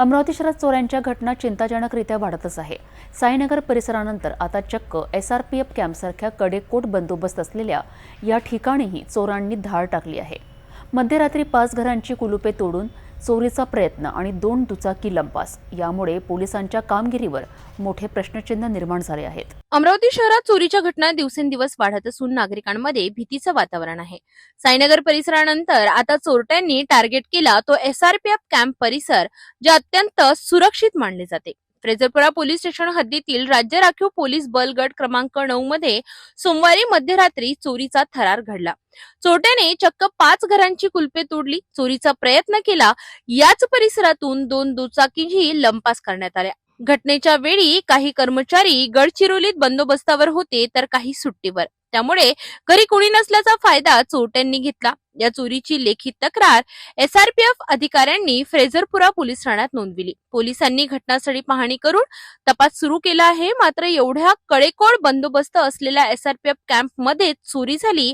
अमरावती शहरात चोऱ्यांच्या घटना चिंताजनकरित्या वाढतच आहे. साईनगर परिसरानंतर आता चक्क एस आर पी एफ कॅम्पसारख्या कडेकोट बंदोबस्त असलेल्या या ठिकाणीही चोरांनी धाड टाकली आहे. मध्यरात्री पाच घरांची कुलुपे तोडून चोरीचा प्रयत्न आणि दोन दुचाकी लंपास. यामुळे पोलिसांच्या कामगिरीवर मोठे प्रश्नचिन्ह निर्माण झाले आहेत. अमरावती शहरात चोरीच्या घटना दिवसेंदिवस वाढत असून नागरिकांमध्ये भीतीचं वातावरण आहे. साईनगर परिसरानंतर आता चोरट्यांनी टार्गेट केला तो एसआरपीएफ कॅम्प परिसर जे अत्यंत सुरक्षित मानले जाते. फ्रेझरपुरा पोलीस स्टेशन हद्दीतील राज्य राखीव पोलीस बल गट क्रमांक नऊ मध्ये सोमवारी मध्यरात्री चोरीचा थरार घडला. चोरट्याने चक्क पाच घरांची कुलपे तोडली. चोरीचा प्रयत्न केला. याच परिसरातून दोन दुचाकीही लंपास करण्यात आल्या. घटनेच्या वेळी काही कर्मचारी गडचिरोलीत बंदोबस्तावर होते तर काही सुट्टीवर. त्यामुळे घरी कोणी नसल्याचा फायदा चोरट्यांनी घेतला. या चोरीची लेखी तक्रार एसआरपीएफ अधिकाऱ्यांनी फ्रेझरपुरा पोलीस ठाण्यात नोंदविली. पोलिसांनी घटनास्थळी पाहणी करून तपास सुरू केला आहे. मात्र एवढ्या कडेकोड बंदोबस्त असलेल्या एसआरपीएफ कॅम्पमध्ये चोरी झाली.